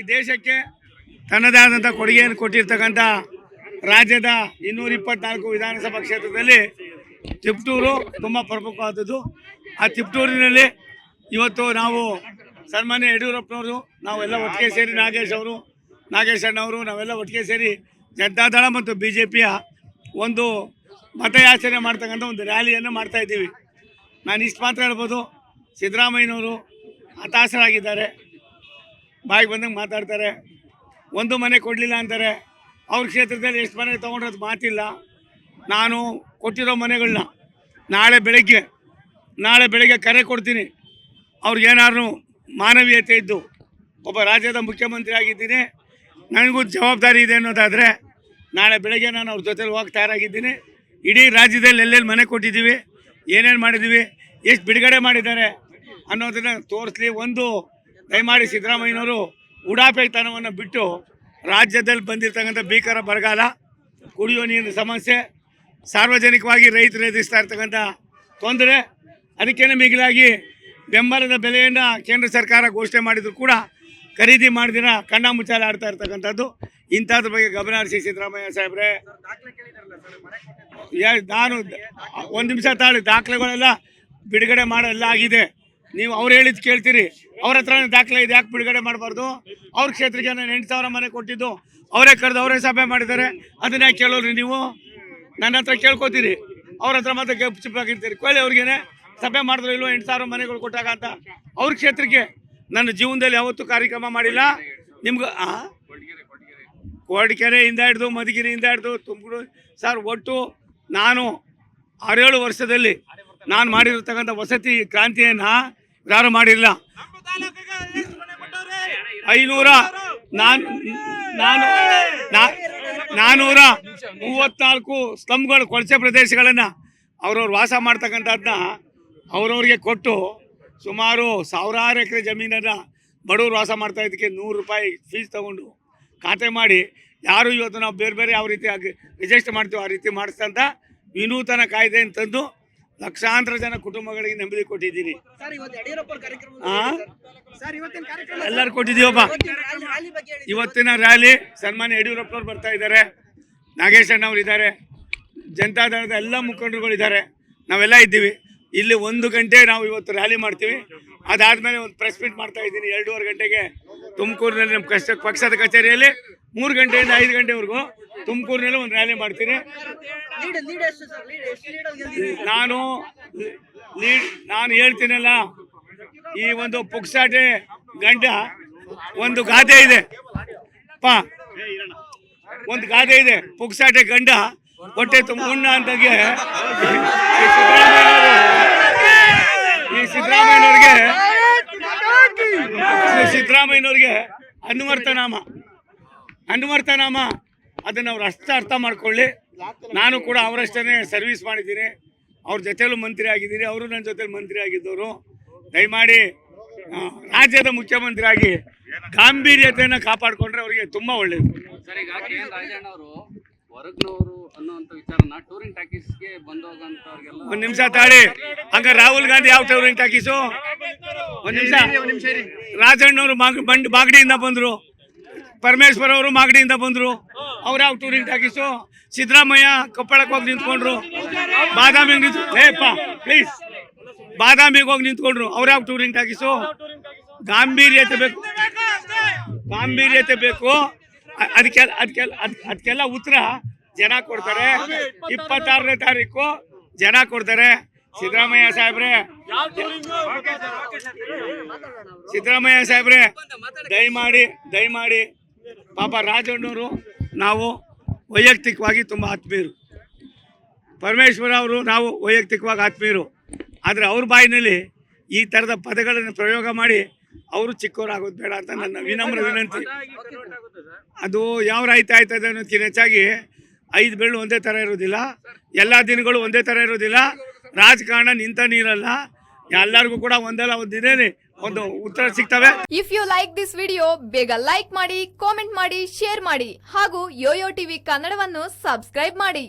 ಈ ದೇಶಕ್ಕೆ ತನ್ನದೇ ಆದಂಥ ಕೊಡುಗೆಯನ್ನು ಕೊಟ್ಟಿರ್ತಕ್ಕಂಥ ರಾಜ್ಯದ ಇನ್ನೂರ ಇಪ್ಪತ್ನಾಲ್ಕು ವಿಧಾನಸಭಾ ಕ್ಷೇತ್ರದಲ್ಲಿ ತಿಪ್ಟೂರು ತುಂಬ ಪ್ರಮುಖವಾದದ್ದು. ಆ ತಿಪ್ಟೂರಿನಲ್ಲಿ ಇವತ್ತು ನಾವು ಸನ್ಮಾನ್ಯ ಯಡಿಯೂರಪ್ಪನವರು, ನಾವೆಲ್ಲ ಒಟ್ಟಿಗೆ ಸೇರಿ ನಾಗೇಶ್ ಅವರು, ನಾಗೇಶ್ ಅಣ್ಣವರು, ನಾವೆಲ್ಲ ಒಟ್ಟಿಗೆ ಸೇರಿ ಜನತಾದಳ ಮತ್ತು ಬಿ ಜೆ ಪಿಯ ಒಂದು ಮತಯಾಚನೆ ಮಾಡ್ತಕ್ಕಂಥ ಒಂದು ರ್ಯಾಲಿಯನ್ನು ಮಾಡ್ತಾ ಇದ್ದೀವಿ. ನಾನು ಇಷ್ಟು ಮಾತ್ರ ಹೇಳ್ಬೋದು. ಸಿದ್ದರಾಮಯ್ಯನವರು ಹತಾಶರಾಗಿದ್ದಾರೆ. ಬಾಯಿಗೆ ಬಂದಂಗೆ ಮಾತಾಡ್ತಾರೆ, ಒಂದು ಮನೆ ಕೊಡಲಿಲ್ಲ ಅಂತಾರೆ, ಅವ್ರ ಕ್ಷೇತ್ರದಲ್ಲಿ ಎಷ್ಟು ಮನೆ ತೊಗೊಂಡ್ರದ್ದು ಮಾತಿಲ್ಲ. ನಾನು ಕೊಟ್ಟಿರೋ ಮನೆಗಳನ್ನ ನಾಳೆ ಬೆಳಗ್ಗೆ ನಾಳೆ ಬೆಳಗ್ಗೆ ಕರೆ ಕೊಡ್ತೀನಿ. ಅವ್ರಿಗೇನಾದ್ರು ಮಾನವೀಯತೆ ಇದ್ದು ಒಬ್ಬ ರಾಜ್ಯದ ಮುಖ್ಯಮಂತ್ರಿ ಆಗಿದ್ದೀನಿ, ನನಗೂ ಜವಾಬ್ದಾರಿ ಇದೆ ಅನ್ನೋದಾದರೆ ನಾಳೆ ಬೆಳಗ್ಗೆ ನಾನು ಅವ್ರ ಜೊತೆಲಿ ಹೋಗಿ ತಯಾರಾಗಿದ್ದೀನಿ. ಇಡೀ ರಾಜ್ಯದಲ್ಲಿ ಎಲ್ಲೆಲ್ಲಿ ಮನೆ ಕೊಟ್ಟಿದ್ದೀವಿ, ಏನೇನು ಮಾಡಿದ್ದೀವಿ, ಎಷ್ಟು ಬಿಡುಗಡೆ ಮಾಡಿದ್ದಾರೆ ಅನ್ನೋದನ್ನು ತೋರಿಸ್ಲಿ. ಒಂದು ದಯಮಾಡಿ ಸಿದ್ದರಾಮಯ್ಯನವರು ಉಡಾಪೆತನವನ್ನು ಬಿಟ್ಟು ರಾಜ್ಯದಲ್ಲಿ ಬಂದಿರತಕ್ಕಂಥ ಭೀಕರ ಬರಗಾಲ ಕುಡಿಯುವ ನೀರಿನ ಸಮಸ್ಯೆ, ಸಾರ್ವಜನಿಕವಾಗಿ ರೈತರು ಎದುರಿಸ್ತಾ ಇರ್ತಕ್ಕಂಥ ತೊಂದರೆ, ಅದಕ್ಕೇನೆ ಮಿಗಿಲಾಗಿ ಬೆಂಬಲದ ಬೆಲೆಯನ್ನು ಕೇಂದ್ರ ಸರ್ಕಾರ ಘೋಷಣೆ ಮಾಡಿದರೂ ಕೂಡ ಖರೀದಿ ಮಾಡಿದಿರ ಕಣ್ಣ ಮುಚ್ಚಾಲೆ ಆಡ್ತಾ ಇರ್ತಕ್ಕಂಥದ್ದು. ಇಂಥದ್ರ ಬಗ್ಗೆ ಗಮನ ಹರಿಸಿ ಸಿದ್ದರಾಮಯ್ಯ ಸಾಹೇಬ್ರೆ. ನಾನು ಒಂದು ನಿಮಿಷ ತಾಳಿ, ದಾಖಲೆಗಳೆಲ್ಲ ಬಿಡುಗಡೆ ಮಾಡಲ್ಲ ಆಗಿದೆ ನೀವು ಅವ್ರು ಹೇಳಿದ್ ಕೇಳ್ತೀರಿ. ಅವ್ರ ಹತ್ರ ದಾಖಲೆ ಇದೆ, ಯಾಕೆ ಬಿಡುಗಡೆ ಮಾಡಬಾರ್ದು? ಅವ್ರ ಕ್ಷೇತ್ರಕ್ಕೆ ನಾನು ಎಂಟು ಸಾವಿರ ಮನೆ ಕೊಟ್ಟಿದ್ದು. ಅವರೇ ಕರೆದು ಅವರೇ ಸಭೆ ಮಾಡಿದ್ದಾರೆ. ಅದನ್ನ ಯಾಕೆ ನೀವು? ನನ್ನ ಹತ್ರ ಕೇಳ್ಕೊತೀರಿ. ಅವ್ರ ಹತ್ರ ಮತ್ತೆ ಗಪ್ ಚಿಪ್ಪಾಗಿರ್ತೀರಿ ಕೊಳ್ಳಿ ಅವ್ರಿಗೇನೆ ಸಭೆ ಮಾಡಿದ್ರು ಇಲ್ವೋ ಎಂಟು ಸಾವಿರ ಮನೆಗಳು ಕೊಟ್ಟಾಗ ಅಂತ. ಅವ್ರ ಕ್ಷೇತ್ರಕ್ಕೆ ನನ್ನ ಜೀವನದಲ್ಲಿ ಯಾವತ್ತೂ ಕಾರ್ಯಕ್ರಮ ಮಾಡಿಲ್ಲ. ನಿಮ್ಗೆ ಹಿಡ್ದು ಹಿಡಿದು, ಮಧುಗಿರಿಯಿಂದ ಹಿಡಿದು, ತುಮಕೂರು, ಸರ್, ಒಟ್ಟು ನಾನು ಆರೇಳು ವರ್ಷದಲ್ಲಿ ನಾನು ಮಾಡಿರ್ತಕ್ಕಂಥ ವಸತಿ ಕ್ರಾಂತಿಯನ್ನು ಯಾರು ಮಾಡಿಲ್ಲ. ಐನೂರ ನಾನು ನಾನು ನಾನೂರ ಮೂವತ್ನಾಲ್ಕು ಸ್ತಂಭಗಳು ಕೊಳಚೆ ಪ್ರದೇಶಗಳನ್ನು ಅವ್ರವ್ರು ವಾಸ ಮಾಡ್ತಕ್ಕಂಥದ್ದನ್ನ ಅವ್ರವ್ರಿಗೆ ಕೊಟ್ಟು ಸುಮಾರು ಸಾವಿರಾರು ಎಕರೆ ಜಮೀನನ್ನು ಬಡವರು ವಾಸ ಮಾಡ್ತಾ ಇದಕ್ಕೆ ನೂರು ರೂಪಾಯಿ ಫೀಸ್ ತಗೊಂಡು ಖಾತೆ ಮಾಡಿ ಯಾರು ಇವತ್ತು ನಾವು ಬೇರೆ ಬೇರೆ ಯಾವ ರೀತಿ ರಿಜಿಸ್ಟರ್ ಮಾಡ್ತೀವಿ ಆ ರೀತಿ ಮಾಡಿಸ್ತಂತ ವಿನೂತನ ಕಾಯ್ದೆಯನ್ನು ತಂದು ಲಕ್ಷಾಂತರ ಜನ ಕುಟುಂಬಗಳಿಗೆ ನೆಮ್ಮದಿ ಕಾರ್ಯಕ್ರಮ ಎಲ್ಲರೂ ಕೊಟ್ಟಿದ್ದೀವಪ್ಪ. ಇವತ್ತಿನ ರ್ಯಾಲಿ- ಸನ್ಮಾನ್ಯ ಯಡಿಯೂರಪ್ಪನವ್ರು ಬರ್ತಾ ಇದ್ದಾರೆ. ನಾಗೇಶ್ ಅಣ್ಣವ್ರು ಇದ್ದಾರೆ ಜನತಾದಳದ ಎಲ್ಲ ಮುಖಂಡರುಗಳಿದ್ದಾರೆ. ನಾವೆಲ್ಲ ಇದ್ದೀವಿ. ಇಲ್ಲಿ ಒಂದು ಗಂಟೆ ನಾವು ಇವತ್ತು ರ್ಯಾಲಿ ಮಾಡ್ತೀವಿ. ಅದಾದಮೇಲೆ ಒಂದು ಪ್ರೆಸ್ ಮೀಟ್ ಮಾಡ್ತಾ ಇದ್ದೀನಿ. ಎರಡೂವರೆ ಗಂಟೆಗೆ ತುಮಕೂರಿನಲ್ಲಿ ನಮ್ಮ ಕಷ್ಟ ಪಕ್ಷದ ಕಚೇರಿಯಲ್ಲಿ. ಮೂರು ಗಂಟೆಯಿಂದ ಐದು ಗಂಟೆವರೆಗೂ ತುಮಕೂರಿನಲ್ಲಿ ಒಂದು ರ್ಯಾಲಿ ಮಾಡ್ತೀನಿ. ನಾನು ಲೀಡ್ ನಾನು ಹೇಳ್ತೀನಲ್ಲ ಈ ಒಂದು ಪುಕ್ಸಾಟೆ ಗಂಡ ಒಂದು ಗಾದೆ ಇದೆ. ಪಾ ಒಂದು ಗಾದೆ ಇದೆ. ಪುಕ್ಸಾಟೆ ಗಂಡ ಹೊಟ್ಟೆ ತುಂಬ ಅಂತಗೆ ಈ ಸಿದ್ದರಾಮಯ್ಯನವರು- ಈ ಸಿದ್ದರಾಮಯ್ಯನವ್ರಿಗೆ ಸಿದ್ದರಾಮಯ್ಯನವ್ರಿಗೆ ಅನ್ವರ್ತನಾಮ ಅನ್ವರ್ತನಾಮ ಅದನ್ನು ಅವ್ರು ಅಷ್ಟೇ ಅರ್ಥ ಮಾಡ್ಕೊಳ್ಳಿ. ನಾನು ಕೂಡ ಅವರಷ್ಟೇ ಸರ್ವಿಸ್ ಮಾಡಿದ್ದೀನಿ. ಅವ್ರ ಜೊತೆಲೂ ಮಂತ್ರಿ ಆಗಿದ್ದೀನಿ. ಅವರು ನನ್ನ ಜೊತೆಲಿ ಮಂತ್ರಿ ಆಗಿದ್ದವರು. ದಯಮಾಡಿ ರಾಜ್ಯದ ಮುಖ್ಯಮಂತ್ರಿ ಆಗಿ ಗಾಂಭೀರ್ಯತೆಯನ್ನು ಕಾಪಾಡಿಕೊಂಡ್ರೆ ಅವರಿಗೆ ತುಂಬ ಒಳ್ಳೆಯದು ಒಂದು ನಿಮಿಷ ತಾಳಿ. ಹಂಗ ರಾಹುಲ್ ಗಾಂಧಿ ಯಾವ ಟೂರಿಂಗ್ ಟಾಕೀಸು ಒಂದ್ ನಿಮಿಷ. ರಾಜಣ್ಣವರು ಮಾಗ್ ಬಂಡ್ ಮಾಗಡಿಯಿಂದ ಬಂದ್ರು. ಪರಮೇಶ್ವರ್ ಅವರು ಮಾಗಡಿಯಿಂದ ಬಂದರು. ಅವ್ರು ಯಾವ ಟೂರಿಂಗ್ ಟಾಕಿಸು ಸಿದ್ದರಾಮಯ್ಯ ಕೊಪ್ಪಳಕ್ಕೆ ಹೋಗಿ ನಿಂತ್ಕೊಂಡ್ರು. ಬಾದಾಮಿಗೆ ನಿಂತು ಏಪ್ಪ ಪ್ಲೀಸ್ ಬಾದಾಮಿಗೆ ಹೋಗಿ ನಿಂತ್ಕೊಂಡ್ರು. ಅವ್ರು ಯಾವ ಟೂರಿಂಗ್ ಟಾಕೀಸು ಗಾಂಭೀರ್ಯತೆ ಬೇಕು. ಗಾಂಭೀರ್ಯತೆ ಬೇಕು. ಅದಕ್ಕೆ ಅದಕ್ಕೆಲ್ಲ ಅದಕ್ಕೆಲ್ಲ ಅದ್- ಅದಕ್ಕೆಲ್ಲ ಉತ್ತರ ಜನ ಕೊಡ್ತಾರೆ. ಇಪ್ಪತ್ತಾರನೇ ತಾರೀಕು ಜನ ಕೊಡ್ತಾರೆ. ಸಿದ್ದರಾಮಯ್ಯ ಸಾಹೇಬ್ರೆ. ಸಿದ್ದರಾಮಯ್ಯ ಸಾಹೇಬ್ರೆ, ದಯಮಾಡಿ ದಯಮಾಡಿ, ಪಾಪ ರಾಜಣ್ಣವರು ನಾವು ವೈಯಕ್ತಿಕವಾಗಿ ತುಂಬ ಆತ್ಮೀಯರು. ಪರಮೇಶ್ವರ ಅವರು ನಾವು ವೈಯಕ್ತಿಕವಾಗಿ ಆತ್ಮೀಯರು. ಆದರೆ ಅವ್ರ ಬಾಯಿನಲ್ಲಿ ಈ ಥರದ ಪದಗಳನ್ನು ಪ್ರಯೋಗ ಮಾಡಿ ಅವರು ಚಿಕ್ಕವರಾಗೋದು ಬೇಡ ಅಂತ ನನ್ನ ವಿನಮ್ರ ವಿನಂತಿ. ಅದು ಯಾವ ರೈತ ಆಯ್ತದೆ ಅನ್ನೋದಕ್ಕಿಂತ ಹೆಚ್ಚಾಗಿ ಐದು ಬೆಳ್ಳು ಒಂದೇ ಥರ ಇರೋದಿಲ್ಲ. ಎಲ್ಲ ದಿನಗಳು ಒಂದೇ ಥರ ಇರೋದಿಲ್ಲ. ರಾಜಕಾರಣ ನಿಂತ ನೀರಲ್ಲ. ಎಲ್ಲರಿಗೂ ಕೂಡ ಒಂದಲ್ಲ ಒಂದು ದಿನ ಒಂದು ಉತ್ತರ ಸಿಗ್ತವೆ. If you like this video ಬೇಗ ಲೈಕ್ ಮಾಡಿ ಕಾಮೆಂಟ್ ಮಾಡಿ ಶೇರ್ ಮಾಡಿ ಹಾಗೂ ಯೋಯೋ ಟಿವಿ ಕನ್ನಡವನ್ನು ಸಬ್ಸ್ಕ್ರೈಬ್ ಮಾಡಿ.